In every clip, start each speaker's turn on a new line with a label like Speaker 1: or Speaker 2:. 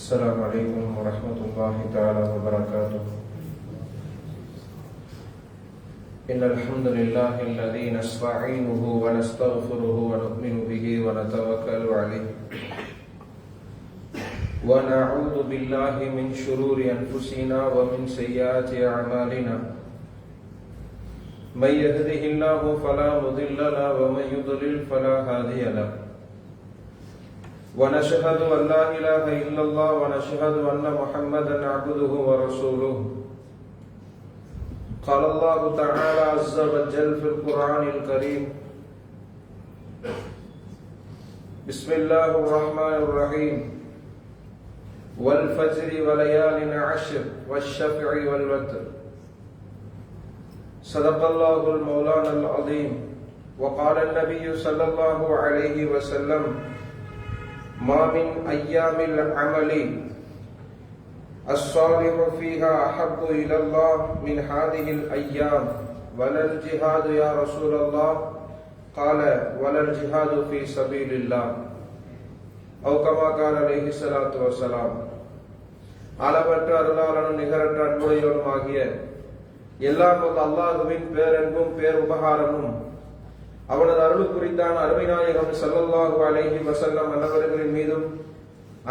Speaker 1: السلام عليكم ورحمة الله تعالى وبركاته. إن الحمد لله الذي نستعينه ونستغفره ونؤمن به ونتوكل عليه. ونعوذ بالله من شرور أنفسنا ومن سيئات أعمالنا. من يهده الله فلا مضل له ومن يضلل فلا هادي له. ونشهد أن لا إله إلا الله ونشهد أن محمدا عبده ورسوله. قال الله تعالى عز وجل في القرآن الكريم. بسم الله الرحمن الرحيم. والفجر وليال عشر والشفع والوتر. صدق الله المولانا العظيم. وقال النبي صلى الله عليه وسلم ما من أيام العمل الصالح فيها أحب إلى الله من هذه الأيام ولا الجهاد يا رسول الله قال ولا الجهاد في سبيل الله أو كما قال عليه الصلاة والسلام அளவற்ற அருளாளனும் நிகரற்ற அன்புடையவனுமாகிய எல்லாம் வல்ல அல்லாஹுவின் பேரன்பும் பேர் உபகாரமும் அவனது அருள் குறித்தான் அருமை நாயகம் ஸல்லல்லாஹு அலைஹி வசல்லம் அன்னவர்களின் மீதும்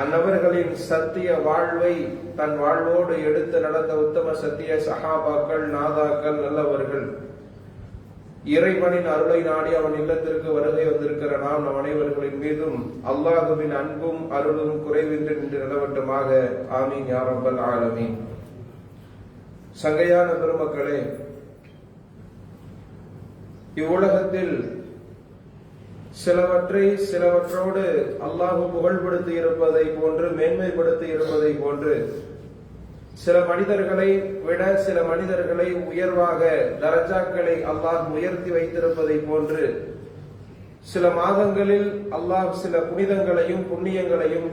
Speaker 1: அந்நபர்களின் சத்திய வாழ்வை தன் வாழ்வோடு எடுத்து நடந்த உத்தம சத்திய சகாபாக்கள் நாதாக்கள் நல்லவர்கள் இறைவனின் அருளை நாடி அவன் இல்லத்திற்கு வருகை வந்திருக்கிற நாம் நம் அனைவர்களின் மீதும் அல்லாஹுவின் அன்பும் அருளும் குறைவின்றி நின்று நிலவட்டுமாக ஆமீன் யாரம்பல் ஆலமீன். சங்கையான பெருமக்களே இவ்வுலகத்தில் சிலவற்றை சிலவற்றோடு அல்லாஹு புகழ்படுத்தி இருப்பதை போன்று மேன்மைப்படுத்தி இருப்பதை போன்று சில மனிதர்களை விட சில மனிதர்களை உயர்வாக தரஜாக்களை அல்லாஹ் உயர்த்தி வைத்திருப்பதை போன்று சில மாதங்களில் அல்லாஹ் சில புனிதங்களையும் புண்ணியங்களையும்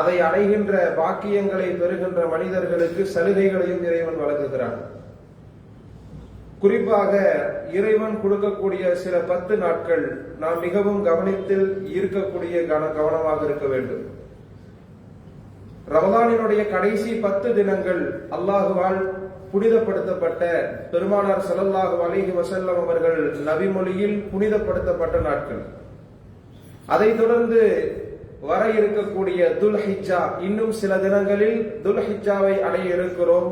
Speaker 1: அதை அடைகின்ற பாக்கியங்களை பெறுகின்ற மனிதர்களுக்கு சலுகைகளையும் இறைவன் வழங்குகிறான். குறிப்பாக இறைவன் கொடுக்கக்கூடிய சில பத்து நாட்கள் நாம் மிகவும் கவனித்தில் ஈர்க்கக்கூடிய கவனமாக இருக்க வேண்டும். ரமதானினுடைய கடைசி பத்து தினங்கள் அல்லாஹுவால் புனிதப்படுத்தப்பட்ட பெருமானார் சல்லல்லாஹு அலிஹி வசல்லம் அவர்கள் நபிமொழியில் புனிதப்படுத்தப்பட்ட நாட்கள். அதைத் தொடர்ந்து வர இருக்கக்கூடிய துல்ஹிச்சா இன்னும் சில தினங்களில் துல்ஹிஜாவை அடைய இருக்கிறோம்.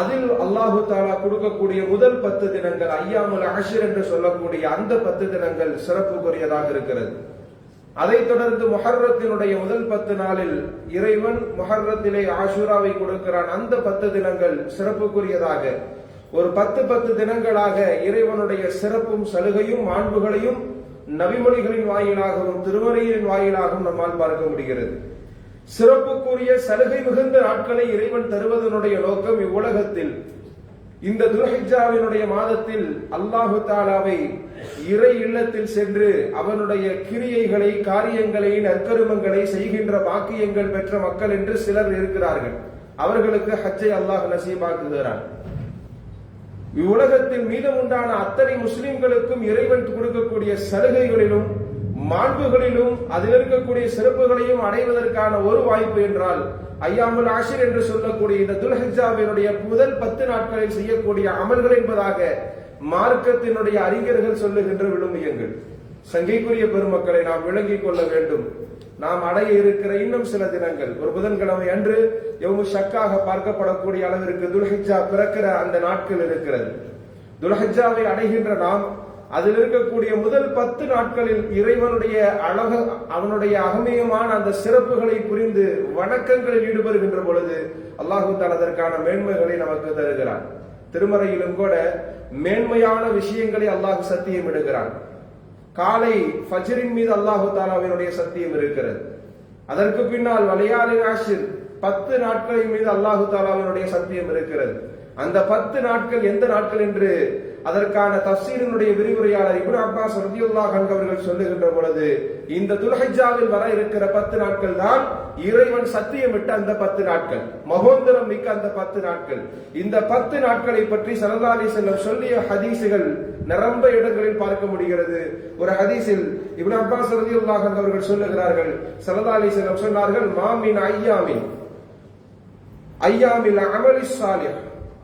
Speaker 1: அதில் அல்லாஹு தாலா கொடுக்கக்கூடிய முதல் பத்து தினங்கள் ஐயாமுல் அஷிர் என்று சொல்லக்கூடிய அந்த பத்து தினங்கள் சிறப்புக்குரியதாக இருக்கிறது. அதைத் தொடர்ந்து மொஹர்ரத்தினுடைய முதல் பத்து நாளில் இறைவன் மொஹர்ரத்திலே ஆஷூராவை கொடுக்கிறான். அந்த பத்து தினங்கள் சிறப்புக்குரியதாக. ஒரு பத்து பத்து தினங்களாக இறைவனுடைய சிறப்பும் சலுகையும் மாண்புகளையும் நபிமொழிகளின் வாயிலாகவும் திருமறையின் வாயிலாகவும் நம்மால் பார்க்க முடிகிறது. சிறப்புக்குரிய சலுகை மிகுந்த நாட்களை இறைவன் தருவதனுடைய நோக்கம் இவ்வுலகத்தில். இந்த துல்ஹிஜாவினுடைய மாதத்தில் அல்லாஹு தாலாவை இறை இல்லத்தில் சென்று அவனுடைய கிரியைகளை காரியங்களை நற்கருமங்களை செய்கின்ற பாக்கியங்கள் பெற்ற மக்கள் என்று சிலர் இருக்கிறார்கள். அவர்களுக்கு ஹஜ்ஜை அல்லாஹ் நசீபாக்குகிறான். இவ்வுலகத்தில் மீதம் உண்டான அத்தனை முஸ்லிம்களுக்கும் இறைவன் கொடுக்கக்கூடிய சலுகைகளிலும் மாண்புகளிலும் அதில் இருக்கக்கூடிய சிறப்புகளையும் அடைவதற்கான ஒரு வாய்ப்பு என்றால் ஐயாமுல் ஆஷிர் என்று சொல்லக்கூடிய இந்த துல்ஹிஜாவினுடைய முதல் பத்து நாட்களில் செய்யக்கூடிய அமல்கள் என்பதாக மார்க்கத்தினுடைய அறிஞர்கள் சொல்லுகின்ற விழுமியங்கள். சங்கைக்குரிய பெருமக்களை நாம் விளங்கிக் கொள்ள வேண்டும். நாம் அடைய இருக்கிற இன்னும் சில தினங்கள். ஒரு புதன்கிழமை அன்று எவ்வளவு ஷக்காக பார்க்கப்படக்கூடிய அளவிற்கு துல்ஹிஜா பிறக்கிற அந்த நாட்கள் இருக்கிறது. துல்ஹிஜாவை அடைகின்ற நாம் அதில் இருக்கக்கூடிய முதல் பத்து நாட்களில் இறைவனுடைய அழக அவனுடைய அகமியமான அந்த சிறப்புகளை புரிந்து வணக்கங்களில் ஈடுபடுகின்ற பொழுது அல்லாஹு அதற்கான மேன்மைகளை நமக்கு தருகிறான். திருமறையிலும் கூட மேன்மையான விஷயங்களை அல்லாஹ் சத்தியம் இடுகிறான். காலை ஃபஜரின் மீது அல்லாஹு தாலாவினுடைய சத்தியம் இருக்கிறது. அதற்கு பின்னால் வலையாளி ஆஷிர் பத்து நாட்களின் மீது அல்லாஹு தாலாவினுடைய சத்தியம் இருக்கிறது. அந்த பத்து நாட்கள் எந்த நாட்கள் என்று அதற்கான தப்சீரினுடைய விரிவுரையாளர் இப்னு அப்பாஸ் ரதியுல்லா அவர்கள் சொல்லுகின்ற பொழுது இந்த துல்ஹஜாவில் வர இருக்கிற பத்து நாட்கள் தான் இறைவன் சத்தியமிட்ட அந்த பத்து நாட்கள் மகோந்தரம் மிக்க அந்த பத்து நாட்கள். இந்த பத்து நாட்களை பற்றி சரதாலி செல்லம் சொல்லிய ஹதீசுகள் நிரம்ப இடங்களில் பார்க்க முடிகிறது. ஒரு ஹதீஸில் இப்னு அப்பாஸ் ரலியல்லாஹு அவர்கள் சொல்லுகிறார்கள் சரதாலி செல்லம் சொன்னார்கள் மாமின் ஐயாமின் ஐயாமில் அமலி சாலியா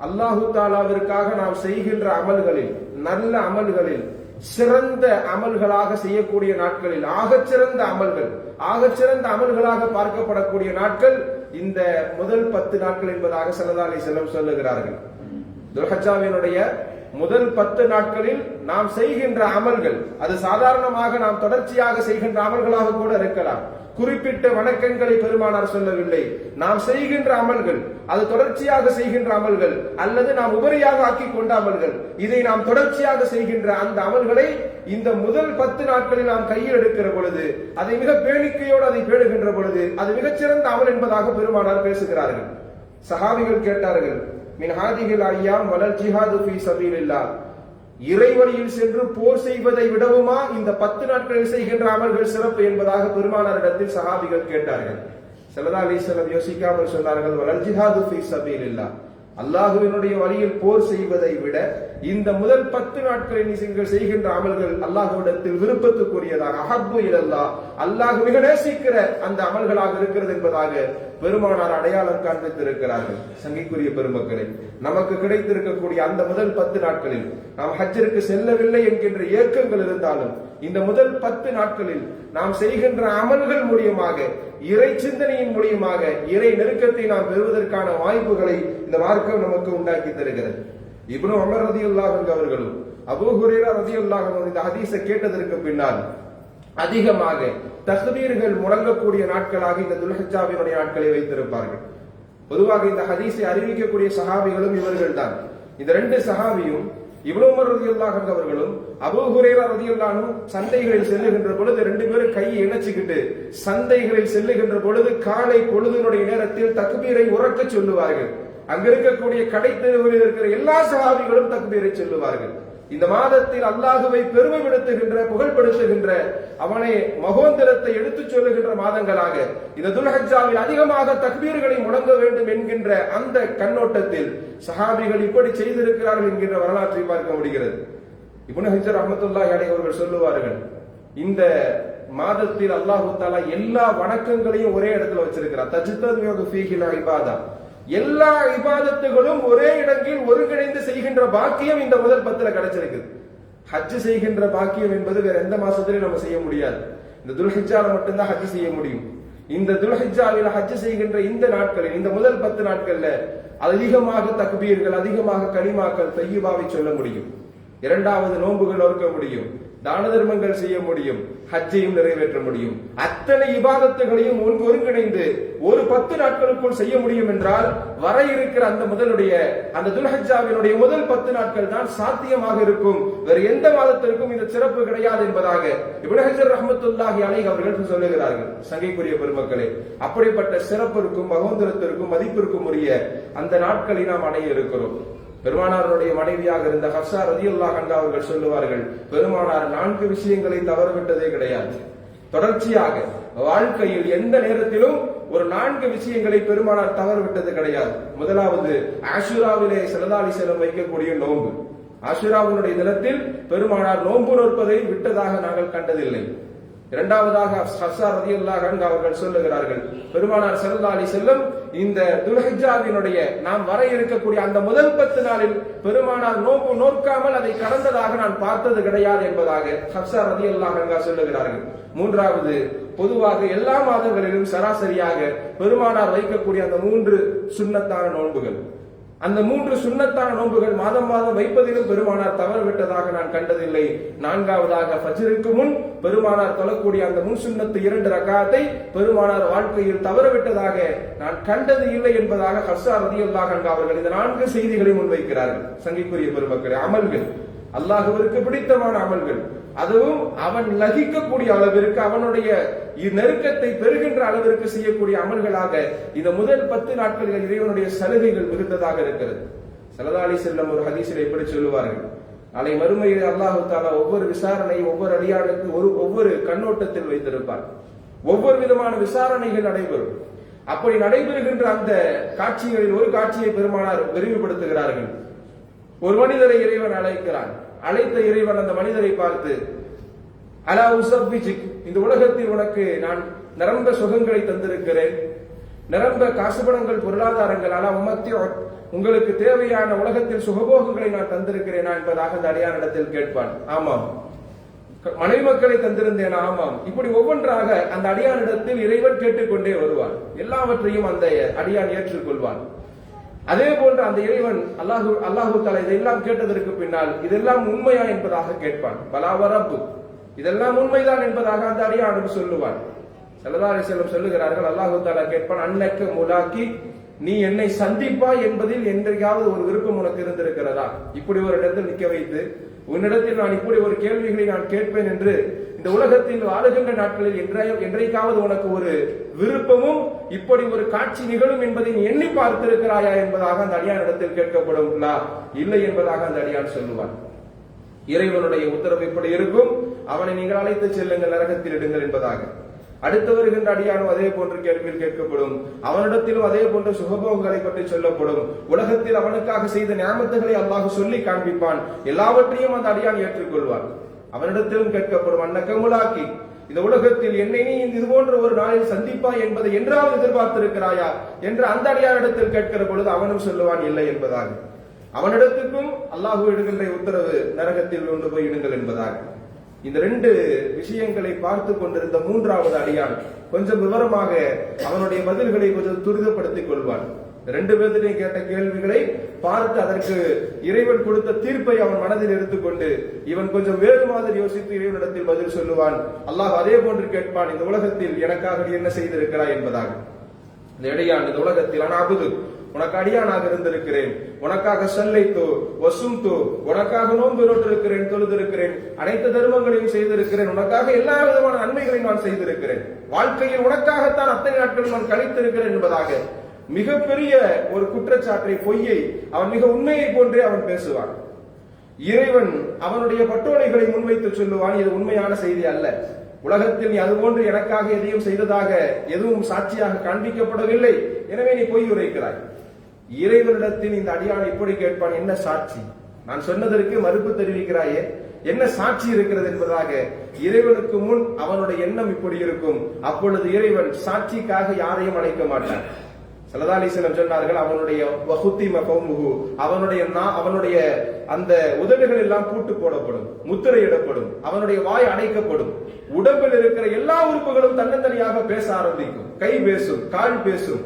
Speaker 1: அல்லாஹு தாலாவிற்காக நாம் செய்கின்ற அமல்களில் நல்ல அமல்களில் சிறந்த அமல்களாக செய்யக்கூடிய நாட்களில் ஆகச்சிறந்த அமல்கள் ஆகச்சிறந்த அமல்களாக பார்க்கப்படக்கூடிய நாட்கள் இந்த முதல் பத்து நாட்கள் என்பதாக சல்லா அலி செல்லம் சொல்லுகிறார்கள். துல்ஹஜாவினுடைய முதல் பத்து நாட்களில் நாம் செய்கின்ற அமல்கள் அது சாதாரணமாக நாம் தொடர்ச்சியாக செய்கின்ற அமல்களாக கூட இருக்கலாம். குறிப்பிட்ட வணக்கங்களை பெருமானார் சொல்லவில்லை. நாம் செய்கின்ற அமல்கள் அது தொடர்ச்சியாக செய்கின்ற அமல்கள் அல்லது நாம் உபரியாக ஆக்கி கொண்ட அமல்கள். இதை நாம் தொடர்ச்சியாக செய்கின்ற அந்த அமல்களை இந்த முதல் பத்து நாட்களில் நாம் கையில் எடுக்கிற பொழுது அதை மிக பேணிக்கையோடு அதை பேணுகின்ற பொழுது அது மிகச்சிறந்த அமல் என்பதாக பெருமானார் பேசுகிறார்கள். சஹாபிகள் கேட்டார்கள் மின் ஹாதிகள் ஐயாம் வளர் ஜிஹாது ஃபி சபீலில்லா இறைவழியில் சென்று போர் செய்வதை விடவுமா? இந்த பத்து நாட்களில் செய்கின்ற அமல்கள் சிறப்பு என்பதாக பெருமானாரிடத்தில் சஹாபிகள் கேட்டார்கள். சல்லா அலிஸ்லம் யோசிக்காமல் சொன்னார்கள் வளர்ஜிஹாது அல்லாஹுவினுடைய வழியில் போர் செய்வதை விட இந்த முதல் பத்து நாட்களில் நீங்கள் செய்கின்ற அமல்கள் அல்லாஹுவிடத்தில் விருப்பத்துக்குரியதாக அஹப்பு இல்லல்லா அல்லாஹ் மிக நேசிக்கிற அந்த அமல்களாக இருக்கிறது என்பதாக பெருமானார் அடையாளம் காண்பித்திருக்கிறார்கள். சங்கிக்குரிய பெருமக்களை நமக்கு கிடைத்திருக்கக்கூடிய அந்த முதல் பத்து நாட்களில் நாம் ஹஜ்ஜிற்கு செல்லவில்லை என்கின்ற ஏக்கங்கள் இருந்தாலும் இந்த முதல் பத்து நாட்களில் நாம் செய்கின்ற அமல்கள் மூலியமாக இறை சிந்தனையின் மூலியமாக இறை நெருக்கத்தை நாம் பெறுவதற்கான வாய்ப்புகளை இந்த மார்க்கம் நமக்கு உண்டாக்கி தருகிறது. இப்னு ரதி ரதியுல்லாஹ் அவர்களும் அபூ ஹுரேரா ரதியுல்லாஹ் இந்த ஹதீஸை கேட்டதற்கு பின்னால் அதிகமாக தக்பீர்கள் முழங்கக்கூடிய நாட்களாக இந்த துல்ஹஜாவினுடைய நாட்களை வைத்திருப்பார்கள். பொதுவாக இந்த ஹதீஸை அறிவிக்கக்கூடிய சஹாபிகளும் இவர்கள் தான் இந்த ரெண்டு சஹாபியும் இவ்வளவு ரதியுல்லாக இருந்தவர்களும் அபு ஹுரேரா ரதியுல்லானும் சந்தைகளில் செல்லுகின்ற பொழுது ரெண்டு பேரும் கையை இணைச்சுக்கிட்டு சந்தைகளில் செல்லுகின்ற பொழுது காலை பொழுதினுடைய நேரத்தில் தக்பீரை உறக்க சொல்லுவார்கள். அங்க இருக்கக்கூடிய கடை தெருவில் இருக்கிற எல்லா சகாபிகளும் தக்பீரை சொல்லுவார்கள். இந்த மாதத்தில் அல்லாஹுவை பெருமைப்படுத்துகின்ற புகழ்படுத்துகின்ற அவனை மகோந்தரத்தை எடுத்துச் சொல்லுகின்ற மாதங்களாக இந்த துல்ஹஜாவில் அதிகமாக தக்பீர்களை முடங்க வேண்டும் என்கின்ற அந்த கண்ணோட்டத்தில் சஹாபிகள் இப்படி செய்திருக்கிறார்கள் என்கின்ற வரலாற்றை பார்க்க முடிகிறது. இப்னு ஹஜர் அஹமத்துல்லா அவர்கள் சொல்லுவார்கள் இந்த மாதத்தில் அல்லாஹு தாலா எல்லா வணக்கங்களையும் ஒரே இடத்துல வச்சிருக்கிறார். தஜித்தது இபாதா. எல்லா இபாதத்துகளும் ஒரே இடத்தில் ஒருங்கிணைந்து செய்கின்ற பாக்கியம் இந்த முதல் பத்துல கிடைச்சிருக்கு ஹஜ் செய்கின்ற பாக்கியம் என்பது வேற எந்த மாசத்திலையும் நம்ம செய்ய முடியாது. இந்த துல்ஹிஜால மட்டும்தான் ஹஜ் செய்ய முடியும். இந்த துல்ஹிஜாவில் ஹஜ் செய்கின்ற இந்த நாட்களில் இந்த முதல் பத்து நாட்கள்ல அதிகமாக தக்பீர்கள் அதிகமாக கனிமாக்கள் தையுபாவை சொல்ல முடியும். இரண்டாவது நோன்புகள் நோக்க முடியும். தான தர்மங்கள் செய்ய முடியும் ஹஜ்ஜையும் நிறைவேற்ற முடியும். அத்தனை இபாதத்துகளையும் ஒன்று ஒருங்கிணைந்து ஒரு பத்து நாட்களுக்குள் செய்ய முடியும் என்றால் வர இருக்கிற அந்த முதலுடைய அந்த துல்ஹஜாவினுடைய முதல் பத்து நாட்கள் தான் சாத்தியமாக இருக்கும். வேறு எந்த மாதத்திற்கும் இந்த சிறப்பு கிடையாது என்பதாக இப்னு ரஹமத்துல்லாஹி அலை அவர்கள் சொல்லுகிறார்கள். சங்கைக்குரிய பெருமக்களே அப்படிப்பட்ட சிறப்பிற்கும் மகோந்தரத்திற்கும் மதிப்பிற்கும் உரிய அந்த நாட்களை நாம் அடைய இருக்கிறோம். பெருமானாருடைய மனைவியாக இருந்த ஹப்சா ரதியுல்லா கண்டா அவர்கள் சொல்லுவார்கள் பெருமானார் நான்கு விஷயங்களை தவறவிட்டதே கிடையாது. தொடர்ச்சியாக வாழ்க்கையில் எந்த நேரத்திலும் ஒரு நான்கு விஷயங்களை பெருமானார் தவறுவிட்டது கிடையாது. முதலாவது ஆஷுராவிலே செலதாலி செலவு வைக்கக்கூடிய நோன்பு. ஆஷுராவினுடைய தினத்தில் பெருமானார் நோன்பு நோற்பதை விட்டதாக நாங்கள் கண்டதில்லை. இரண்டாவதாக ஹப்சா ரதியுல்லாஹ் அவர்கள் சொல்லுகிறார்கள் பெருமானார் ஸல்லல்லாஹு அலி செல்லும் இந்த துல்ஹஜ்ஜாவினுடைய நாம் வர இருக்கக்கூடிய அந்த முதல் பத்து நாளில் பெருமானார் நோக்கு நோக்காமல் அதை கடந்ததாக நான் பார்த்தது கிடையாது என்பதாக ஹப்சா ரதியுல்லாஹ் சொல்லுகிறார்கள். மூன்றாவது பொதுவாக எல்லா மாதங்களிலும் சராசரியாக பெருமானார் வைக்கக்கூடிய அந்த மூன்று சுண்ணத்தான நோன்புகள். அந்த மூன்று சுண்ணத்தான நோன்புகள் மாதம் மாதம் வைப்பதிலும் பெருமானார் தவறு விட்டதாக நான் கண்டதில்லை. நான்காவதாக ஃபஜ்ருக்கு முன் பெருமானார் தொழக்கூடிய அந்த முன் சுண்ணத்து இரண்டு ரகாத்தை பெருமானார் வாழ்க்கையில் தவறவிட்டதாக நான் கண்டது இல்லை என்பதாக ஹர்ஷா ரதியுல்லாஹ் அவர்கள் இந்த நான்கு செய்திகளை முன்வைக்கிறார்கள். சங்கிக்குரிய பெருமக்களை அமல்கள். அல்லாஹுவிற்கு பிடித்தமான அமல்கள். அதுவும் அவன் லகிக்கக்கூடிய அளவிற்கு அவனுடைய நெருக்கத்தை பெறுகின்ற அளவிற்கு செய்யக்கூடிய அமல்களாக இந்த முதல் பத்து நாட்களில் இறைவனுடைய சலுகைகள் மிகுந்ததாக இருக்கிறது. சலதாலி செல்லம் ஒரு ஹதீசில் எப்படி சொல்லுவார்கள்? நாளை மறுமையில் அல்லாஹு தாலா ஒவ்வொரு விசாரணையும் ஒவ்வொரு அடியாளுக்கு ஒரு ஒவ்வொரு கண்ணோட்டத்தில் வைத்திருப்பார். ஒவ்வொரு விதமான விசாரணைகள் நடைபெறும். அப்படி நடைபெறுகின்ற அந்த காட்சிகளில் ஒரு காட்சியை பெருமானார் விரிவுபடுத்துகிறார்கள். ஒரு மனிதரை இறைவன் அழைக்கிறான். அழைத்த இறைவன் அந்த மனிதரை பார்த்து அலா உசப்பிஜிக் இந்த உலகத்தில் உனக்கு நான் நிரம்ப சுகங்களை தந்திருக்கிறேன். நிரம்ப காசுபணங்கள் பொருளாதாரங்கள் அலா உமத்தி உங்களுக்கு தேவையான உலகத்தில் சுகபோகங்களை நான் தந்திருக்கிறேனா என்பதாக அந்த அடியானிடத்தில் கேட்பான். ஆமாம். மனைவி மக்களை தந்திருந்தேன்? ஆமாம். இப்படி ஒவ்வொன்றாக அந்த அடியானிடத்தில் இறைவன் கேட்டுக்கொண்டே வருவான். எல்லாவற்றையும் அந்த அடியான் ஏற்றுக்கொள்வான். அதே போன்று அந்த இறைவன் அல்லாஹு அல்லாஹு தலா இதெல்லாம் கேட்டதற்கு பின்னால் இதெல்லாம் உண்மையா என்பதாக கேட்பான். பலாவரப்பு இதெல்லாம் உண்மைதான் என்பதாக அந்த அடியானும் சொல்லுவான். செல்லதாரி செல்லம் சொல்லுகிறார்கள் அல்லாஹு தாலா கேட்பான் அன்னக்கு முலாக்கி நீ என்னை சந்திப்பாய் என்பதில் என்றைக்காவது ஒரு விருப்பம் உனக்கு இருந்திருக்கிறதா? இப்படி ஒரு இடத்தில் நிக்க வைத்து உன்னிடத்தில் நான் இப்படி ஒரு கேள்விகளை நான் கேட்பேன் என்று இந்த உலகத்தில் வாழுகின்ற நாட்களில் என்றை- என்றைக்காவது உனக்கு ஒரு விருப்பமும் இப்படி ஒரு காட்சி நிகழும் என்பதை நீ எண்ணி பார்த்திருக்கிறாயா என்பதாக அந்த அடியானிடத்தில் கேட்கப்படும். லா, இல்லை என்பதாக அந்த அடியான் சொல்லுவான். இறைவனுடைய உத்தரவு இப்படி இருக்கும். அவனை நீங்கள் அழைத்து செல்லுங்கள் நரகத்தில் இடுங்கள் என்பதாக. அடுத்து வருகின்ற அடியானும் அதே போன்று கேள்வியில் கேட்கப்படும். அவனிடத்திலும் அதே போன்ற சுகபோகங்களை பற்றி சொல்லப்படும். உலகத்தில் அவனுக்காக செய்த ஞாபகங்களை அல்லாஹ் சொல்லி காண்பிப்பான். எல்லாவற்றையும் அந்த அடியான் ஏற்றுக்கொள்வான். அவனிடத்திலும் கேட்கப்படும் அன்னக்கமுலாக்கி இந்த உலகத்தில் என்னை நீ இது போன்ற ஒரு நாளில் சந்திப்பாய் என்பதை என்றாவது எதிர்பார்த்திருக்கிறாயா? என்று அந்த அடியானிடத்தில் கேட்கிற பொழுது அவனும் சொல்லுவான் இல்லை என்பதாக. அவனிடத்துக்கும் அல்லாஹு இடுகின்ற உத்தரவு நரகத்தில் கொண்டு போய் இடுங்கள் என்பதாக. இந்த ரெண்டு விஷயங்களை பார்த்து கொண்டிருந்த மூன்றாவது அடியான் கொஞ்சம் விவரமாக அவனுடைய பதில்களை கொஞ்சம் துரிதப்படுத்திக் கொள்வான். ரெண்டு பேர்த்திட்டையும் கேட்ட கேள்விகளை பார்த்து அதற்கு இறைவன் கொடுத்த தீர்ப்பை அவன் மனதில் எடுத்துக்கொண்டு இவன் கொஞ்சம் வேறு மாதிரி யோசித்து இறைவனிடத்தில் பதில் சொல்லுவான். அல்லாஹ் அதே போன்று கேட்பான் இந்த உலகத்தில் எனக்காக நீ என்ன செய்திருக்கிறாய்? என்பதாக. இந்த இடையான் இந்த உலகத்தில் அனாபுது உனக்கு அடியானாக இருந்திருக்கிறேன். உனக்காக சல்லைத்தோ வசும்தோ உனக்காக நோன்பு நோட்டிருக்கிறேன் தொழுதிருக்கிறேன். அனைத்து தர்மங்களையும் செய்திருக்கிறேன். உனக்காக எல்லா விதமான நன்மைகளையும் நான் செய்திருக்கிறேன். வாழ்க்கையில் உனக்காகத்தான் அத்தனை நாட்கள் நான் கழித்திருக்கிறேன் என்பதாக. மிகப்பெரிய ஒரு குற்றச்சாட்டை பொய்யை அவன் மிக உண்மையை போன்றே அவன் பேசுவான். இறைவன் அவனுடைய பட்டோடைகளை முன்வைத்து சொல்லுவான் இது உண்மையான செய்தி அல்ல. உலகத்தில் நீ அதுபோன்று எனக்காக எதையும் செய்ததாக எதுவும் சாட்சியாக காண்பிக்கப்படவில்லை. எனவே நீ பொய் உரைக்கிறாய். இறைவனிடத்தில் இந்த அடியான் இப்படி கேட்பான் என்ன சாட்சி? நான் சொன்னதற்கு மறுப்பு தெரிவிக்கிறாயே? என்ன சாட்சி இருக்கிறது என்பதாக இறைவனுக்கு முன் அவனுடைய எண்ணம் இப்படி இருக்கும். அப்பொழுது இறைவன் சாட்சிக்காக யாரையும் அழைக்க மாட்டான். சலதாலிசனம் சொன்னார்கள் அவனுடைய வகுத்தி கௌமுகு அவனுடைய நா- அவனுடைய அந்த உதடுகள் எல்லாம் பூட்டு போடப்படும் முத்திரையிடப்படும் அவனுடைய வாய் அடைக்கப்படும் உடம்பில் இருக்கிற எல்லா உறுப்புகளும் தன்னந்தனியாக பேச ஆரம்பிக்கும். கை பேசும் கால் பேசும்.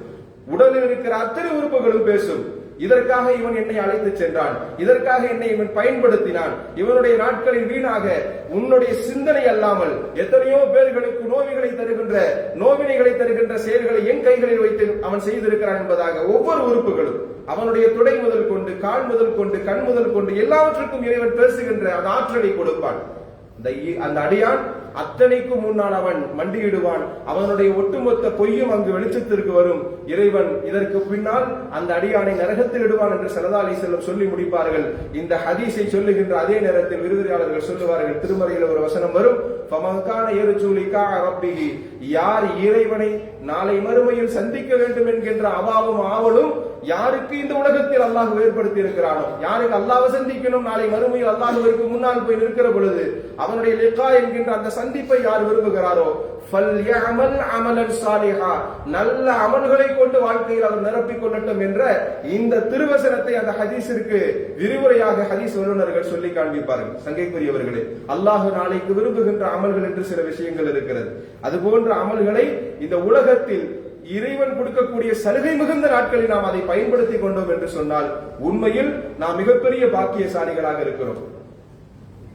Speaker 1: உடலில் இருக்கிற அத்தனை உறுப்புகளும் பேசும். இதற்காக இவன் என்னை அழைத்து சென்றான். இதற்காக என்னை இவன் பயன்படுத்தினான். இவனுடைய நாட்களில் வீணாக உன்னுடைய சிந்தனை அல்லாமல் எத்தனையோ பேர்களுக்கு நோவிகளை தருகின்ற நோவினைகளை தருகின்ற செயல்களை என் கைகளில் வைத்து அவன் செய்திருக்கிறான் என்பதாக ஒவ்வொரு உறுப்புகளும் அவனுடைய துடை முதல் கொண்டு கால் முதல் கொண்டு கண் முதல் கொண்டு எல்லாவற்றுக்கும் இறைவன் பேசுகின்ற அந்த ஆற்றலை கொடுப்பான். அந்த அடியான் அத்தனைக்கும் முன்னால் அவன் மண்டியிடுவான். அவனுடைய ஒட்டுமொத்த பொய்யும் அங்கு வெளிச்சத்திற்கு வரும். இறைவன் இதற்கு பின்னால் அந்த அடியானை நரகத்தில் இடுவான் என்று சரதாலி செல்லம் சொல்லி முடிப்பார்கள். இந்த ஹதீஸை சொல்லுகின்ற அதே நேரத்தில் விருதுரையாளர்கள் சொல்லுவார்கள். திருமறையில் ஒரு வசனம் வரும். ஃபமங்கான எருச்சூலிகா ரப்பிஹி. யார் இறைவனை நாளை மறுமையில் சந்திக்க வேண்டும் என்கின்ற அவாவும் ஆவலும் யாருக்கு இந்த உலகத்தில் அல்லாஹ் ஏற்படுத்தி இருக்கிறானோ? யாருக்கு அல்லாஹ் சந்திக்கணும்? நாளை மறுமையில் அல்லாஹுவிற்கு முன்னால் போய் நிற்கிற பொழுது அவனுடைய லிகா என்கின்ற அந்த சந்திப்பை யார் விரும்புகிறாரோ நல்ல அமல்களை கொண்டு வாழ்க்கையில் அவர் நிரப்பிக் கொள்ளட்டும் என்ற இந்த திருவசனத்தை அந்த ஹதீஸிற்கு விரிவுரையாக ஹதீஸ் வல்லுநர்கள் சொல்லி காண்பிப்பார்கள். சங்கைக்குரியவர்களே அல்லாஹ் நாளைக்கு விரும்புகின்ற அமல்கள் என்று சில விஷயங்கள் இருக்கிறது. அது போன்ற அமல்களை இந்த உலகத்தில் இறைவன் கொடுக்கக்கூடிய சலுகை மிகுந்த நாட்களில் நாம் அதை பயன்படுத்திக் கொண்டோம் என்று சொன்னால் உண்மையில் நாம் மிகப்பெரிய பாக்கியசாலிகளாக இருக்கிறோம்.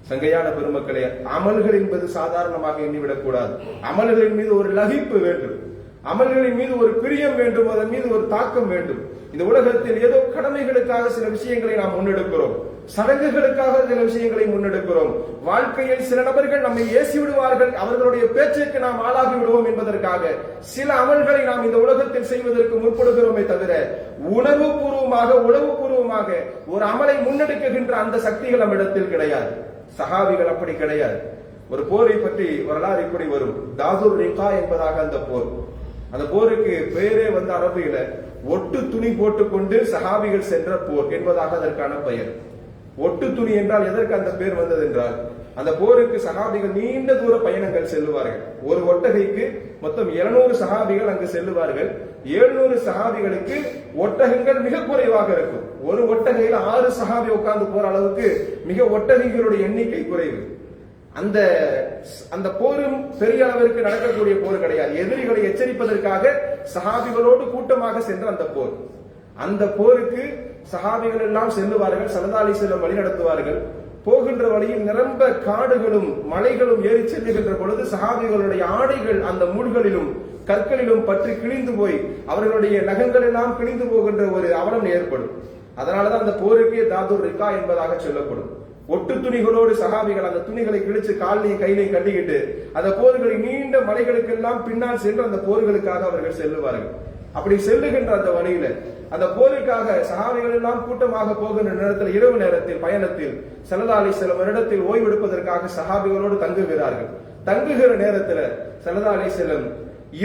Speaker 1: சங்கையான பெருமக்களே அமல்கள் என்பது சாதாரணமாக எண்ணிவிடக் கூடாது அமல்களின் மீது ஒரு லகிப்பு வேண்டும். அமல்களின் மீது ஒரு பிரியம் வேண்டும் அதன் மீது ஒரு தாக்கம் வேண்டும். இந்த உலகத்தில் ஏதோ கடமைகளுக்காக சில விஷயங்களை நாம் முன்னெடுக்கிறோம். சடங்குகளுக்காக சில விஷயங்களை முன்னெடுக்கிறோம். வாழ்க்கையில் சில நபர்கள் நம்மை ஏசி விடுவார்கள் அவர்களுடைய பேச்சுக்கு நாம் ஆளாகி விடுவோம் என்பதற்காக சில அமல்களை நாம் இந்த உலகத்தில் செய்வதற்கு முற்படுகிறோமே தவிர உணர்வு பூர்வமாக உளவு பூர்வமாக ஒரு அமலை முன்னெடுக்குகின்ற அந்த சக்திகள் நம்மிடத்தில் கிடையாது. சஹாபிகள் அப்படி கிடையாது. ஒரு போரை பற்றி வரலாறு இப்படி வரும். தாதுர் ரிகா என்பதாக அந்த போர். அந்த போருக்கு பெயரே வந்து அரபியில ஒட்டு துணி போட்டுக்கொண்டு சஹாபிகள் சென்ற போர் என்பதாக அதற்கான பெயர். ஒட்டு துணி என்றால் எதற்கு அந்த பேர் வந்தது என்றால் அந்த போருக்கு சகாபிகள் நீண்ட தூர பயணங்கள் செல்லுவார்கள். ஒரு ஒட்டகைக்கு மொத்தம் இருநூறு சகாபிகள் அங்கு செல்லுவார்கள். எழுநூறு சகாபிகளுக்கு ஒட்டகங்கள் மிக குறைவாக இருக்கும். ஒரு ஒட்டகையில் ஆறு சகாபி உட்கார்ந்து போற அளவுக்கு மிக ஒட்டகைகளுடைய எண்ணிக்கை குறைவு. அந்த அந்த போரும் பெரிய அளவிற்கு நடக்கக்கூடிய போர் கிடையாது. எதிரிகளை எச்சரிப்பதற்காக சகாபிகளோடு கூட்டமாக சென்ற அந்த போர். அந்த போருக்கு சகாபிகள் எல்லாம் செல்லுவார்கள் சலதாலி செல்லும் வழி நடத்துவார்கள் போகின்ற வழியில் நிரம்ப காடுகளும் மலைகளும் ஏறி செல்லுகின்ற பொழுது சஹாபிகளுடைய ஆடைகள் அந்த முள்களிலும் கற்களிலும் பற்றி கிழிந்து போய் அவர்களுடைய நகங்கள் எல்லாம் கிழிந்து போகின்ற ஒரு அவலம் ஏற்படும். அதனாலதான் அந்த போருக்கே தாதுர் ரிகா என்பதாக சொல்லப்படும். ஒட்டு துணிகளோடு சகாபிகள் அந்த துணிகளை கிழிச்சு காலையும் கையிலையும் கட்டிக்கிட்டு அந்த போர்களை நீண்ட மலைகளுக்கெல்லாம் பின்னால் சென்று அந்த போர்களுக்காக அவர்கள் செல்லுவார்கள். அப்படி செல்லுகின்ற அந்த வழியில அந்த போருக்காக சகாபிகள் எல்லாம் கூட்டமாக போகின்ற நேரத்தில் இரவு நேரத்தில் பயணத்தில் செல்லதாலை சில வருடத்தில் ஓய்வெடுப்பதற்காக சகாபிகளோடு தங்குகிறார்கள். தங்குகிற நேரத்தில் செல்லதாலை செல்லும்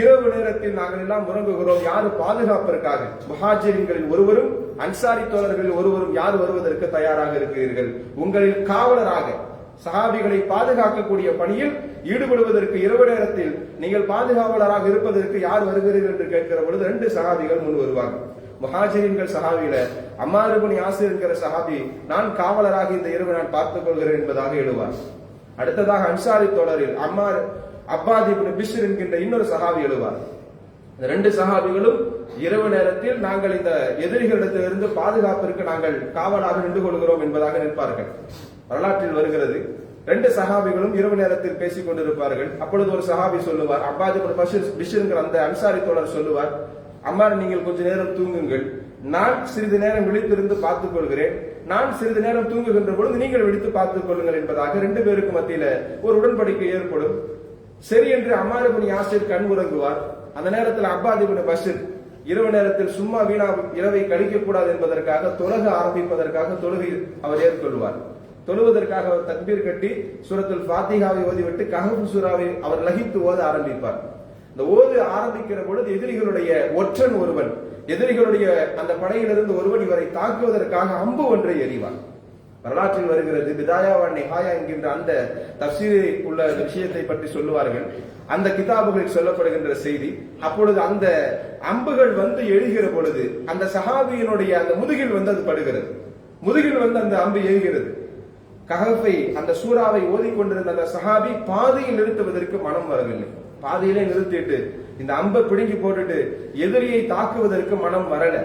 Speaker 1: இரவு நேரத்தில் நாங்கள் எல்லாம் உறங்குகிறோம். யாரு பாதுகாப்பிற்காக? முஹாஜிரின்களில் ஒருவரும் அன்சாரி தோழர்களில் ஒருவரும் யார் வருவதற்கு தயாராக இருக்கிறீர்கள்? உங்களில் காவலராக சஹாபிகளை பாதுகாக்கக்கூடிய பணியில் ஈடுபடுவதற்கு இரவு நேரத்தில் நீங்கள் பாதுகாவலராக இருப்பதற்கு யார் வருகிறீர்கள் என்று கேட்கிற பொழுது ரெண்டு சஹாபிகள் முன் வருவாங்க முஹாஜிரின்கள் சஹாபியில அம்மாறுபணி ஆசிரியர் என்கிற சஹாபி நான் காவலராக இந்த இரவு நான் பார்த்துக் கொள்கிறேன் என்பதாக எழுவார். அடுத்ததாக அன்சாரி தொடரில் அம்மார் அப்பாதி பிஷர் என்கின்ற இன்னொரு சஹாபி எழுவார். இந்த ரெண்டு சஹாபிகளும் இரவு நேரத்தில் நாங்கள் இந்த எதிரிகளிடத்திலிருந்து பாதுகாப்பிற்கு நாங்கள் காவலாக நின்று கொள்கிறோம் என்பதாக நிற்பார்கள். வரலாற்றில் வருகிறது. ரெண்டு சஹாபிகளும் இரவு நேரத்தில் பேசிக் கொண்டிருப்பார்கள். அப்பொழுது ஒரு சஹாபி சொல்லுவார் அப்பாஜி பிஷருங்கிற அந்த அன்சாரி தோழர் சொல்லுவார் அம்மா நீங்கள் கொஞ்ச நேரம் தூங்குங்கள். நான் சிறிது நேரம் விழித்திருந்து பார்த்துக் கொள்கிறேன். நான் சிறிது நேரம் தூங்குகின்ற பொழுது நீங்கள் விழித்து பார்த்துக் கொள்ளுங்கள் என்பதாக ரெண்டு பேருக்கு மத்தியில ஒரு உடன்படிக்கை ஏற்படும். சரி என்று அம்மாரிபுனி ஆசிரியர் கண் உறங்குவார். அந்த நேரத்தில் அப்பாதிபுனி பஷீர் இரவு நேரத்தில் சும்மா வீணா இரவை கழிக்கக்கூடாது என்பதற்காக தொழுக ஆரம்பிப்பதற்காக தொழுகை அவர் ஏற்கொள்வார். தொழுவதற்காக அவர் தக்பீர் கட்டி சுரத்தில் ஃபாத்திகாவை ஓதிவிட்டு கஹபு சூராவை அவர் லகித்து ஓத ஆரம்பிப்பார். இந்த ஓது ஆரம்பிக்கிற பொழுது எதிரிகளுடைய ஒற்றன் ஒருவன் எதிரிகளுடைய அந்த படையிலிருந்து ஒருவன் இவரை தாக்குவதற்காக அம்பு ஒன்றை எறிவான். வரலாற்றில் வருகிறது விதாயாவான் நிஹாயா என்கின்ற அந்த தப்சீரில் உள்ள விஷயத்தை பற்றி சொல்லுவார்கள். அந்த கிதாபுகளில் சொல்லப்படுகின்ற செய்தி அப்பொழுது அந்த அம்புகள் வந்து எழுகிற பொழுது அந்த சஹாபியினுடைய அந்த முதுகில் வந்து அது படுகிறது. முதுகில் வந்து அந்த அம்பு எழுகிறது கஹஃபை அந்த சூறாவை ஓதிக்கொண்டிருந்த அந்த சஹாபி பாதியில் நிறுத்துவதற்கு மனம் வரவில்லை. பாதியிலே நிறுத்திட்டு இந்த அம்பை பிடுங்கி போட்டுட்டு எதிரியை தாக்குவதற்கு மனம் வரல.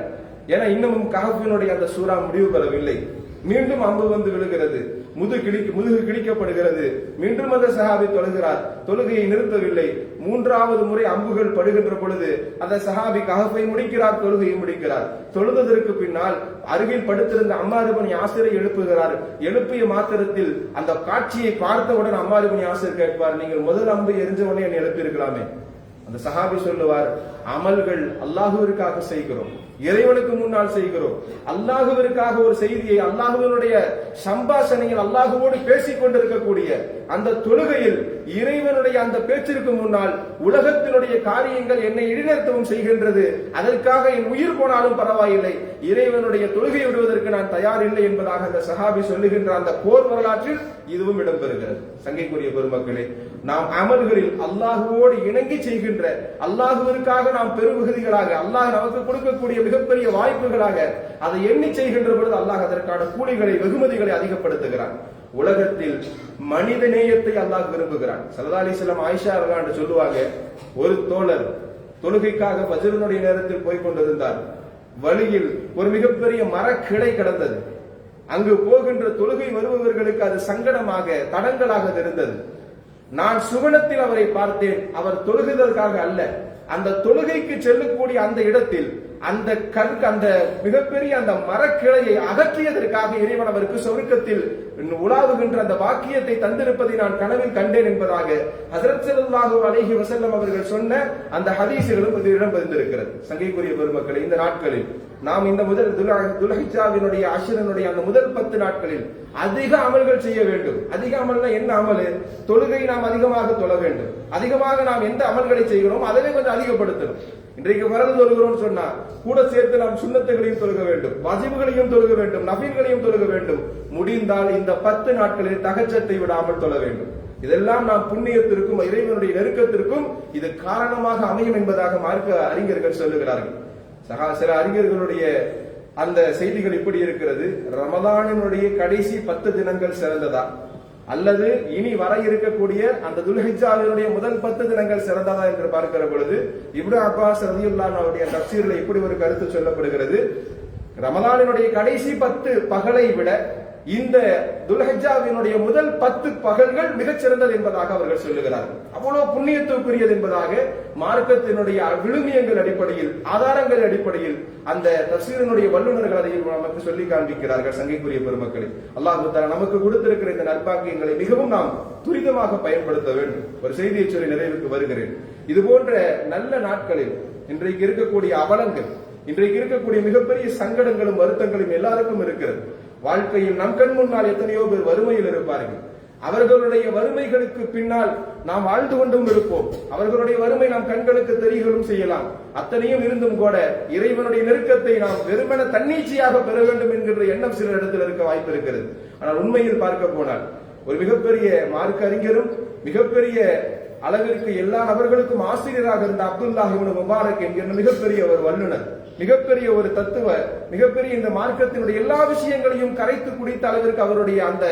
Speaker 1: ஏன்னா இன்னமும் கஹஃபினுடைய அந்த சூறா முடிவு பெறவில்லை மீண்டும் அம்பு வந்து விழுகிறது. முது முதுகு கிழிக்கப்படுகிறது. மீண்டும் அந்த சஹாபி தொழுகிறார். தொழுகையை நிறுத்தவில்லை. மூன்றாவது முறை அம்புகள் படுகின்ற பொழுது அந்த சஹாபி கஹஃபை முடிக்கிறார் தொழுகையை முடிக்கிறார். தொழுததற்கு பின்னால் அருகில் படுத்திருந்த அம்மாரிபனி ஆசிரியரை எழுப்புகிறார். எழுப்பிய மாத்திரத்தில் அந்த காட்சியை பார்த்தவுடன் அம்மாரிபனி ஆசிரியர் கேட்பார் நீங்கள் முதல் அம்பு எரிஞ்ச உடனே என்னை எழுப்பியிருக்கலாமே. அந்த சஹாபி சொல்லுவார் அமல்கள் அல்லாஹுவிற்காக செய்கிறோம். இறைவனுக்கு முன்னால் செய்கிறோம். அல்லாஹுவிற்காக ஒரு செய்தியை அல்லாஹுவனுடைய சம்பாஷணையில் அல்லாஹுவோடு பேசிக் கொண்டிருக்கக்கூடிய அந்த தொழுகையில் இறைவனுடைய அந்த பேச்சிற்கு முன்னால் உலகத்தினுடைய காரியங்கள் என்னை இடைநிறுத்தவும் செய்கின்றது. அதற்காக என் உயிர் போனாலும் பரவாயில்லை. இறைவனுடைய தொழுகை விடுவதற்கு நான் தயார் இல்லை என்பதாக அந்த சஹாபி சொல்லுகின்ற அந்த போர் வரலாற்றில் இதுவும் இடம்பெறுகிறது. சங்கைக்குரிய பெருமக்களே நாம் அமல்களில் அல்லாஹுவோடு இணங்கி செய்கின்ற அல்லாஹுவிற்காக நாம் பெருமகுதிகளாக அல்லாஹ் நமக்கு கொடுக்கக்கூடிய மிகப்பெரிய வாய்ப்புகளாக அதை எண்ணி செய்கின்ற பொழுது அல்லாஹ் அதற்கான கூலிகளை வெகுமதிகளை அதிகப்படுத்துகிறான். உலகத்தில் மனித நேயத்தை அல்லாஹ் விரும்புகிறான். சல்லா அலிஸ்லாம் ஆயிஷா என்று சொல்லுவாங்க ஒரு தோழர் தொழுகைக்காக பஜ்ரனுடைய நேரத்தில் போய் கொண்டிருந்தார். வழியில் ஒரு மிகப்பெரிய மரக்கிளை கிடந்தது. அங்கு போகின்ற தொழுகை வருபவர்களுக்கு அது சங்கடமாக தடங்களாக இருந்தது நான் சுவனத்தில் அவரை பார்த்தேன். அவர் தொழுகுதற்காக அல்ல. அந்த தொழுகைக்கு செல்லக்கூடிய அந்த இடத்தில் அந்த கண் அந்த மிகப்பெரிய அந்த மரக்கிளையை அகற்றியதற்காக இறைவன் அவருக்கு சொருக்கத்தில் உலாவுகின்ற அந்த வாக்கியத்தை தந்திருப்பதை நான் கனவில் கண்டேன் என்பதாக ஹசரத் ஸல்லல்லாஹு அலைஹி வசல்லம் அவர்கள் சொன்ன அந்த ஹதீசுகளும் இதில் இடம்பெற்றிருக்கிறது சங்கைக்குரிய பெருமக்களை இந்த நாட்களில் நாம் இந்த முதல் துலா- அஷரனுடைய அந்த முதல் பத்து நாட்களில் அதிக அமல்கள் செய்ய வேண்டும். அதிக அமல்னா என்ன அமல்? தொழுகை நாம் அதிகமாக தொழ வேண்டும். அதிகமாக நாம் எந்த அமல்களை செய்கிறோம் அதனை கொஞ்சம் அதிகப்படுத்தணும். இன்றைக்கு வரது தொழுகிறோம் சொன்னா கூட சேர்த்து நாம் சுண்ணத்துகளையும் தொழுக வேண்டும். வசிவுகளையும் தொழுக வேண்டும். நபீன்களையும் தொழுக வேண்டும். முடிந்தால் இந்த பத்து நாட்களில் தகச்சத்தை விடாமல் தொழ வேண்டும். இதெல்லாம் நாம் புண்ணியத்திற்கும் இறைவனுடைய நெருக்கத்திற்கும் இது காரணமாக அமையும் என்பதாக மார்க்க அறிஞர்கள் சொல்லுகிறார்கள். சகா சில அறிஞர்களுடைய அந்த செய்திகள் இப்படி இருக்கிறது. ரமதானினுடைய கடைசி பத்து தினங்கள் சிறந்ததா? அல்லது இனி வர இருக்கக்கூடிய அந்த துல்ஹிஜாவினுடைய முதல் பத்து தினங்கள் சிறந்ததா என்று பார்க்கிற பொழுது இப்னு அப்பாஸ் ரதியுல்லான் அவருடைய தப்சீரில் இப்படி ஒரு கருத்து சொல்லப்படுகிறது. ரமதானினுடைய கடைசி பத்து பகலை விட இந்த துல்ஹஜாவினுடைய முதல் பத்து பகல்கள் மிகச் சிறந்தது என்பதாக அவர்கள் சொல்லுகிறார்கள். அவ்வளவு புண்ணியத்துக்குரியது என்பதாக மார்க்கத்தினுடைய விழுமியங்கள் அடிப்படையில் ஆதாரங்கள் அடிப்படையில் அந்த தசீரனுடைய வல்லுநர்கள் அதை நமக்கு சொல்லி காண்பிக்கிறார்கள் சங்கைக்குரிய பெருமக்களை. அல்லாஹு தஆலா நமக்கு கொடுத்திருக்கிற இந்த நற்பாக்கியங்களை மிகவும் நாம் துரிதமாக பயன்படுத்த வேண்டும். ஒரு செய்தியை சொல்லி நிறைவுக்கு வருகிறேன். இது போன்ற நல்ல நாட்களில் இன்றைக்கு இருக்கக்கூடிய அவலங்கள் இன்றைக்கு இருக்கக்கூடிய மிகப்பெரிய சங்கடங்களும் வருத்தங்களும் எல்லாருக்கும் இருக்கிறது. வாழ்க்கையில் நம் கண் முன்னால் எத்தனையோ பேர் வறுமையில் இருப்பார்கள். அவர்களுடைய வறுமைகளுக்கு பின்னால் நாம் வாழ்ந்து கொண்டும் இருப்போம். அவர்களுடைய வறுமை நாம் கண்களுக்கு தெரிகளும் செய்யலாம். அத்தனையும் இருந்தும் கூட இறைவனுடைய நெருக்கத்தை நாம் வெறுமன தன்னீச்சையாக பெற வேண்டும் என்கின்ற எண்ணம் சில இடத்தில் இருக்க வாய்ப்பு இருக்கிறது. ஆனால் உண்மையில் பார்க்க போனால் ஒரு மிகப்பெரிய மார்க்க அறிஞரும் மிகப்பெரிய அளவிற்கு எல்லா நபர்களுக்கும் ஆசிரியராக இருந்த அப்துல்லாஹிபின் முபாரக் என்கிற மிகப்பெரிய ஒரு வல்லுனர் மிகப்பெரிய ஒரு தத்துவ மிகப்பெரிய இந்த மார்க்கத்தினுடைய எல்லா விஷயங்களையும் கரைத்து குடித்த அளவிற்கு அவருடைய அந்த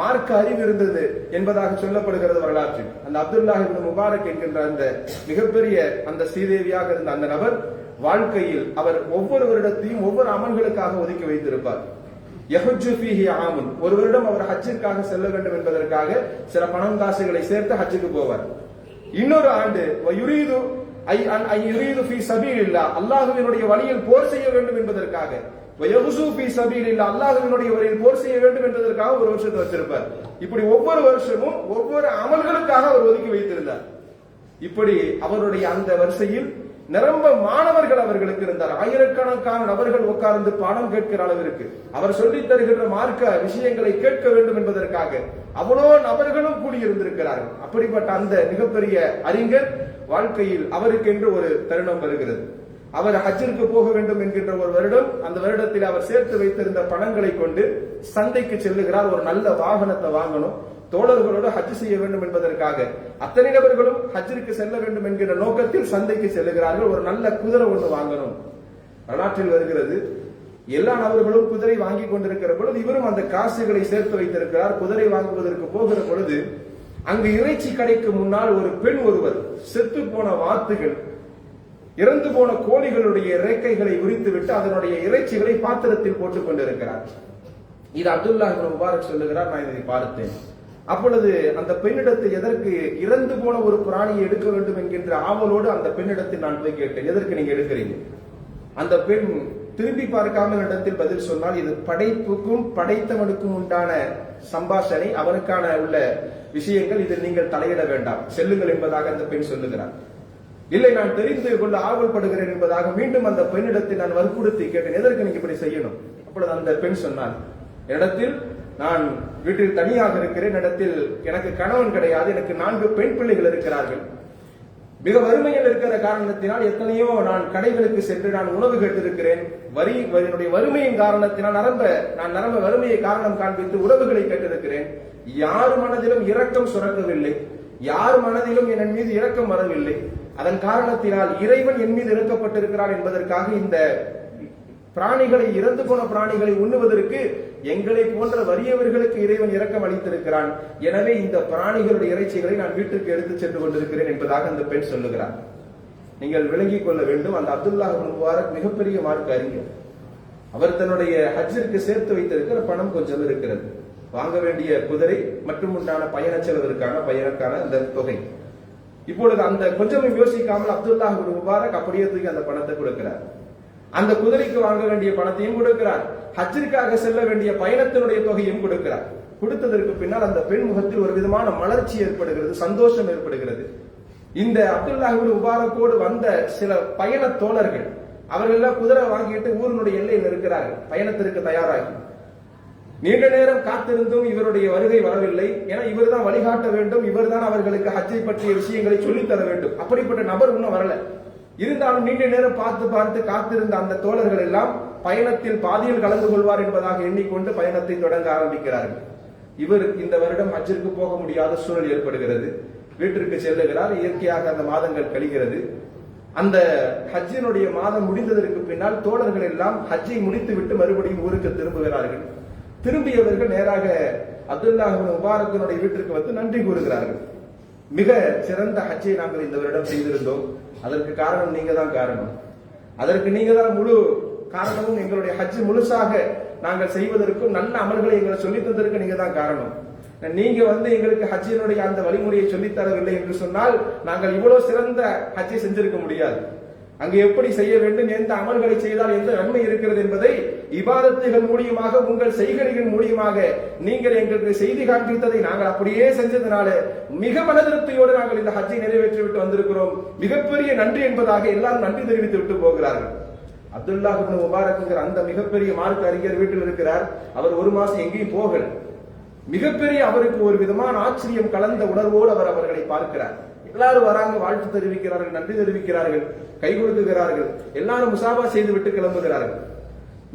Speaker 1: மார்க்க அறிவு இருந்தது என்பதாக சொல்லப்படுகிறது வரலாற்றில். அந்த அப்துல்லாஹ் முபாரக் என்கின்ற அந்த மிகப்பெரிய அந்த ஸ்ரீதேவியாக இருந்த அந்த நபர் வாழ்க்கையில் அவர் ஒவ்வொரு வருடத்தையும் ஒவ்வொரு அமல்களுக்காக ஒதுக்கி வைத்திருப்பார். ஆமுன். ஒரு வருடம் அவர் ஹஜ்ஜிற்காக செல்ல வேண்டும் என்பதற்காக சில பணம் காசுகளை சேர்த்து ஹஜ்ஜுக்கு போவார். இன்னொரு ஆண்டு அல்லாஹுவினுடைய அல்லாஹ்வினுடைய வழியில் போர் செய்ய வேண்டும் என்பதற்காக. வயகுசு ஃபீ வழியில் போர் செய்ய வேண்டும் என்பதற்காக ஒரு வருஷத்தை வச்சிருப்பார் இப்படி ஒவ்வொரு வருஷமும் ஒவ்வொரு அமல்களுக்காக அவர் ஒதுக்கி வைத்திருந்தார். இப்படி அவருடைய அந்த வரிசையில் நிரம்ப மாணவர்கள் அவர்களுக்கு இருந்தார். ஆயிரக்கணக்கான நபர்கள் உட்கார்ந்து பாடம் கேட்கிற அளவிற்கு. அவர் சொல்லித் தருகின்ற மார்க்க விஷயங்களை கேட்க வேண்டும் என்பதற்காக. அவ்வளோ நபர்களும் கூடியிருந்திருக்கிறார்கள். அப்படிப்பட்ட அந்த மிகப்பெரிய அறிஞர் வாழ்க்கையில் அவருக்கென்று ஒரு தருணம் வருகிறது. அவர் ஹஜ்ஜிற்கு போக வேண்டும் என்கின்ற ஒரு வருடம் அந்த வருடத்தில் அவர் சேர்த்து வைத்திருந்த பணங்களை கொண்டு சந்தைக்கு செல்லுகிறார். ஒரு நல்ல வாகனத்தை வாங்கணும். தோழர்களோடு ஹஜ் செய்ய வேண்டும் என்பதற்காக அத்தனை நபர்களும் ஹஜ்ஜிற்கு செல்ல வேண்டும் என்கிற நோக்கத்தில் சந்தைக்கு செல்லுகிறார்கள். ஒரு நல்ல குதிரை ஒன்று வாங்கணும். வரலாற்றில் வருகிறது எல்லா நபர்களும் குதிரை வாங்கி கொண்டிருக்கிற பொழுது இவரும் அந்த காசுகளை சேர்த்து வைத்திருக்கிறார். குதிரை வாங்குவதற்கு போகிற பொழுது அங்கு இறைச்சி கடைக்கு முன்னால் ஒரு பெண் ஒருவர் செத்து போன வாத்துகள் இறந்து போன கோழிகளுடைய இறக்கைகளை உரித்துவிட்டு அதனுடைய இறைச்சிகளை பாத்திரத்தில் போட்டுக் கொண்டிருக்கிறார். இது அப்துல்லா முபாரக் சொல்லுகிறார் நான் இதை பார்த்தேன். அப்பொழுது அந்த பெண்ணிடத்தை எதற்கு இறந்து போன ஒரு பிராணியை எடுக்க வேண்டும் என்கின்ற ஆவலோடு அந்த பெண்ணிடத்தில் நான் போய் கேட்டேன் எதற்கு நீங்க எடுக்கிறீங்க? அந்த பெண் திரும்பி பார்க்காமல் இடத்தில் பதில் சொன்னால் இது படைப்புக்கும் படைத்தவனுக்கும் உண்டான சம்பாஷணை அவனுக்கான உள்ள விஷயங்கள் இதில் நீங்கள் தலையிட வேண்டாம். செல்லுங்கள் என்பதாக அந்த பெண் சொல்லுகிறார் இல்லை நான் தெரிந்து கொள்ள ஆவல்படுகிறேன் என்பதாக மீண்டும் அந்த பெண்ணிடத்தில் நான் வற்புறுத்தி கேட்டேன். எதற்கு நீங்க இப்படி செய்யணும்? அப்பொழுது அந்த பெண் சொன்னார் இடத்தில் நான் வீட்டில் தனியாக இருக்கிறேன். இடத்தில் எனக்கு கணவன் கிடையாது. எனக்கு நான்கு பெண் பிள்ளைகள் இருக்கிறார்கள். மிக வறுமையில் இருக்கிற காரணத்தினால் எத்தனையோ நான் கடைகளுக்கு சென்று நான் உணவு கேட்டிருக்கிறேன். வரி என்னுடைய வறுமையின் காரணத்தினால் நரம்ப நான் நரம்ப வறுமையை காரணம் காண்பித்து உணவுகளை கேட்டிருக்கிறேன். யார் மனதிலும் இரக்கம் சுரக்கவில்லை. யார் மனதிலும் என் மீது இரக்கம் வரவில்லை. அதன் காரணத்தினால் இறைவன் என் மீது இறக்கப்பட்டிருக்கிறான் என்பதற்காக இந்த பிராணிகளை இறந்து போன பிராணிகளை உண்ணுவதற்கு எங்களை போன்ற வறியவர்களுக்கு இறைவன் இரக்கம் அளித்திருக்கிறான். எனவே இந்த பிராணிகளுடைய இறைச்சிகளை நான் வீட்டுக்கு எடுத்து சென்று கொண்டிருக்கிறேன் என்பதாக அந்த பெண் சொல்லுகிறார். நீங்கள் விளங்கிக் கொள்ள வேண்டும். அந்த அப்துல்லாஹ் முபாரக் மிகப்பெரிய மார்க் அறிஞர். அவர் தன்னுடைய ஹஜ்ஜிற்கு சேர்த்து வைத்திருக்கிற பணம் கொஞ்சம் இருக்கிறது. வாங்க வேண்டிய குதிரை மற்றும் உண்டான பயண செலவிற்கான பயனுக்கான அந்த தொகை. இப்பொழுது அந்த கொஞ்சம் யோசிக்காமல் அப்துல்லாஹ் முபாரக் அப்படியே தூக்கி அந்த பணத்தை கொடுக்கிறார். அந்த குதிரைக்கு வாங்க வேண்டிய பணத்தையும் கொடுக்கிறார். ஹஜ்ஜிற்காக செல்ல வேண்டிய பயணத்தினுடைய தொகையும் கொடுக்கிறார். கொடுத்ததற்கு பின்னால் அந்த பெண் முகத்தில் ஒரு விதமான மலர்ச்சி ஏற்படுகிறது சந்தோஷம் ஏற்படுகிறது. இந்த அப்துல்லாஹிபின் உபாரக்கோடு வந்த சில பயண தோழர்கள் அவர்கள் எல்லாம் குதிரை வாங்கிட்டு ஊரினுடைய எல்லையில் இருக்கிறார்கள். பயணத்திற்கு தயாராகி. நீண்ட நேரம் காத்திருந்தும் இவருடைய வருகை வரவில்லை. ஏன்னா இவர் தான் வழிகாட்ட வேண்டும். இவர் தான் அவர்களுக்கு ஹஜ்ஜை பற்றிய விஷயங்களை சொல்லித்தர வேண்டும். அப்படிப்பட்ட நபர் இன்னும் வரல. இருந்தாலும் நீண்ட நேரம் பார்த்து பார்த்து காத்திருந்த அந்த தோழர்கள் எல்லாம் பயணத்தில் பாதியில் கலந்து கொள்வார் என்பதாக எண்ணிக்கொண்டு பயணத்தை தொடங்க ஆரம்பிக்கிறார்கள். இவர் இந்த வருடம் ஹஜ்ஜிற்கு போக முடியாத சூழல் ஏற்படுகிறது. வீட்டிற்கு செல்லுகிறார். இயற்கையாக அந்த மாதங்கள் கழிகிறது. அந்த ஹஜ்ஜினுடைய மாதம் முடிந்ததற்கு பின்னால் தோழர்கள் எல்லாம் ஹஜ்ஜை முடித்து விட்டு மறுபடியும் ஊருக்கு திரும்புகிறார்கள். திரும்பியவர்கள் நேராக அப்துல்லாஹ் முபாரத்தினுடைய வீட்டிற்கு வந்து நன்றி கூறுகிறார்கள். மிக சிறந்த ஹஜ்ஜை நாங்கள் இந்த வருடம் செய்திருந்தோம். அதற்கு காரணம் நீங்க தான் காரணம். அதற்கு நீங்க தான் முழு காரணமும் எங்களுடைய ஹஜ் முழுசாக நாங்கள் செய்வதற்கும் நல்ல அமல்களை எங்களை சொல்லி தந்ததற்கு நீங்க தான் காரணம். நீங்க வந்து எங்களுக்கு ஹஜ்ஜினுடைய அந்த வழிமுறையை சொல்லித்தரவில்லை என்று சொன்னால் நாங்கள் இவ்வளவு சிறந்த ஹஜ்ஜை செஞ்சிருக்க முடியாது. அங்கு எப்படி செய்ய வேண்டும் எந்த அமல்களை செய்தால் எந்த நன்மை இருக்கிறது என்பதை இபாதத்துகள் மூலியமாக உங்கள் செய்கைகள் மூலியமாக நீங்கள் எங்களுக்கு செய்தி காண்பித்ததை நாங்கள் அப்படியே செஞ்சதுனால மிக மனதிருப்தியோடு நாங்கள் இந்த ஹஜ்ஜை நிறைவேற்றி விட்டு வந்திருக்கிறோம். மிகப்பெரிய நன்றி என்பதாக எல்லாரும் நன்றி தெரிவித்து விட்டு போகிறார்கள். அப்துல்லா இப்னு முபாரக்ங்கிற அந்த மிகப்பெரிய மார்க்க அறிஞர் வீட்டில் இருக்கிறார். அவர் ஒரு மாசம் எங்கேயும் போகல. மிகப்பெரிய அவருக்கு ஒரு விதமான ஆச்சரியம் கலந்த உணர்வோடு அவர் அவர்களை பார்க்கிறார். எல்லாரும் வராங்க வாழ்த்து தெரிவிக்கிறார்கள் நன்றி தெரிவிக்கிறார்கள் கை கொடுக்குகிறார்கள் எல்லாரும் முசாபா செய்து விட்டு கிளம்புகிறார்கள்.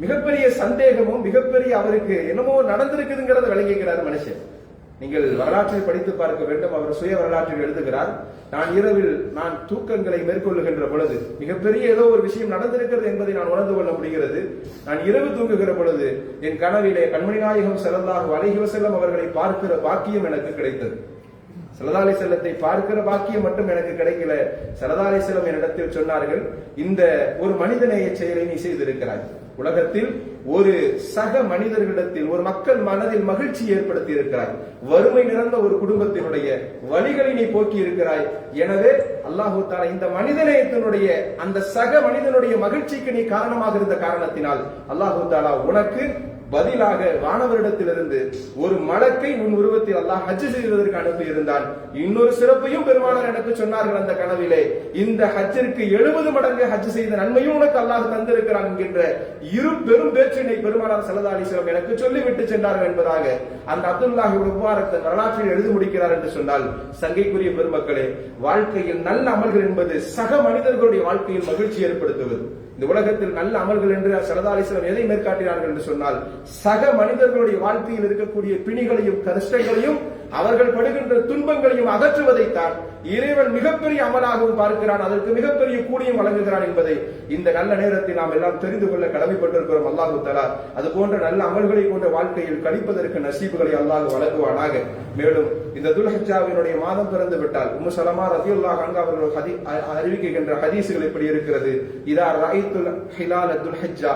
Speaker 1: மிகப்பெரிய சந்தேகமும் மிகப்பெரிய அவருக்கு என்னமோ நடந்திருக்குதுங்கிறத விளங்குகிறார் மனுஷன். நீங்கள் வரலாற்றை படித்து பார்க்க வேண்டும் அவர் சுய வரலாற்றில் எழுதுகிறார். நான் இரவில் நான் தூக்கங்களை மேற்கொள்ளுகின்ற பொழுது மிகப்பெரிய ஏதோ ஒரு விஷயம் நடந்திருக்கிறது என்பதை நான் உணர்ந்து கொள்ள முடிகிறது. நான் இரவு தூங்குகிற பொழுது என் கனவிலே கண்மணி நாயகம் செல்லல்லாஹு அலைஹி அவர்களை பார்க்கிற பாக்கியம் எனக்கு கிடைத்தது. சரதாலை செல்லத்தை பார்க்கிற பாக்கியம் மட்டும் எனக்கு கிடைக்கல. சரதாலை செல்லம் என்னிடத்தில் சொன்னார்கள் இந்த ஒரு மனிதநேய செயலை நீ செய்திருக்கிறாய். உலகத்தில் ஒரு சக மனிதர்களிடத்தில் ஒரு மக்கள் மனதில் மகிழ்ச்சி ஏற்படுத்தி இருக்கிறாய். வறுமை நிறந்த ஒரு குடும்பத்தினுடைய வழிகளை நீ போக்கி இருக்கிறாய். எனவே அல்லாஹு தாலா இந்த மனிதநேயத்தினுடைய அந்த சக மனிதனுடைய மகிழ்ச்சிக்கு நீ காரணமாக இருந்த காரணத்தினால் அல்லாஹு தாலா உனக்கு பதிலாக வானவரிடத்திலிருந்து ஒரு மலக்கை உன் உருவத்தில் அல்லாஹ் ஹஜ் செய்வதற்கு அனுப்பி இருந்தான். இன்னொரு சிறப்பையும் பெருமானார் எனக்கு சொன்னார்கள் அந்த கனவிலே. இந்த ஹஜ்ஜிற்கு எழுபது மடங்கு ஹஜ் செய்த நன்மையும் உனக்கு அல்லாஹ் தந்திருக்கிறான் என்கின்ற இரு பெரும் பேச்சினை பெருமானார் சலதா அலிஸ்லாம் எனக்கு சொல்லிவிட்டு சென்றார்கள் என்பதாக அந்த அப்துல்லாஹி உபாரத்தை வரலாற்றில் எழுதி முடிக்கிறார் என்று சொன்னால் சங்கைக்குரிய பெருமக்களே வாழ்க்கையில் நல்ல அமல்கள் என்பது சக மனிதர்களுடைய வாழ்க்கையில் மகிழ்ச்சி ஏற்படுத்துவது. இந்த உலகத்தில் நல்ல அமல்கள் என்று சரதாலிஸ்வரம் எதை மேற்காட்டினார்கள் என்று சொன்னால் சக மனிதர்களுடைய வாழ்க்கையில் இருக்கக்கூடிய பிணிகளையும் கஷ்டங்களையும் அவர்கள் படுகின்ற துன்பங்களையும் அகற்றுவதைத்தான் இறைவன் மிகப்பெரிய அமலாகவும் பார்க்கிறான் அதற்கு மிகப்பெரிய கூலியும் வழங்குகிறான் என்பதை இந்த நல்ல நேரத்தில் நாம் எல்லாம் தெரிந்து கொள்ள கடமைப்பட்டிருக்கிறோம். அல்லாஹு தலா அது போன்ற நல்ல அமல்களை கொண்ட வாழ்க்கையில் கழிப்பதற்கு நசீபுகளை அல்லாஹ் வழங்குவானாக. மேலும் இந்த துல்ஹஜாவினுடைய மாதம் பிறந்து விட்டால் உம்மு சலமா ரதியுல்லா அங்க அவர்கள் அறிவிக்கின்ற ஹதீசுகள் எப்படி இருக்கிறது? இதா ரைத்துல் ஹிலால துல்ஹஜ்ஜா.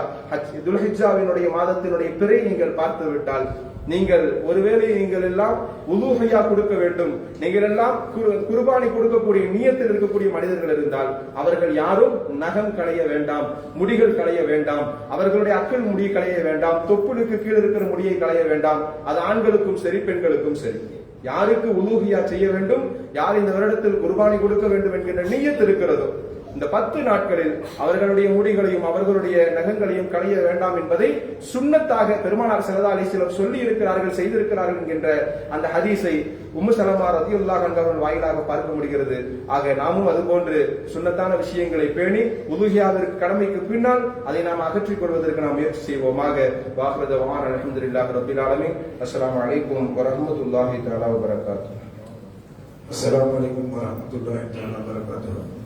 Speaker 1: துல்ஹஜ்ஜாவினுடைய மாதத்தினுடைய பிறை நீங்கள் பார்த்து விட்டால் நீங்கள் ஒருவேளை நீங்கள் எல்லாம் உலூகையா கொடுக்க வேண்டும். நீங்கள் எல்லாம் குர்பானி கொடுக்கக்கூடிய நீயத்தில் இருக்கக்கூடிய மனிதர்கள் இருந்தால் அவர்கள் யாரும் நகம் களைய வேண்டாம் முடிகள் களைய வேண்டாம் அவர்களுடைய அக்கள் முடி களைய வேண்டாம் தொப்புளுக்கு கீழ் இருக்கிற முடியை களைய வேண்டாம். அது ஆண்களுக்கும் சரி பெண்களுக்கும் சரி. யாருக்கு உலூகியா செய்ய வேண்டும்? யார் இந்த வருடத்தில் குர்பானி கொடுக்க வேண்டும் என்கின்ற நீயத்து இருக்கிறதோ? இந்த பத்து நாட்களில் அவர்களுடைய முடிகளையும் அவர்களுடைய நகங்களையும் களைய வேண்டாம் என்பதை சுண்ணத்தாக பெருமானார் சரதா அலிஸ்லம் சொல்லி இருக்கிறார்கள் செய்திருக்கிறார்கள் என்கின்ற அந்த ஹதீஸை உம்மு சலமா ரத்தியுல்லா கண்டவன் வாயிலாக பார்க்க முடிகிறது. ஆக நாமும் அதுபோன்று சுண்ணத்தான விஷயங்களை பேணி உதுகியாவிற்கு கடமைக்கு பின்னால் அதை நாம் அகற்றிக் கொள்வதற்கு நாம் முயற்சி செய்வோமாக வாஹரத வான் அலமதுல்லா ரபில் ஆலமி அஸ்லாம் வலைக்கும் வரமத்துல்லாஹி தாலா
Speaker 2: வரகாத்து அஸ்லாம் வலைக்கும் வரமத்துல்லாஹி தாலா வரகாத்து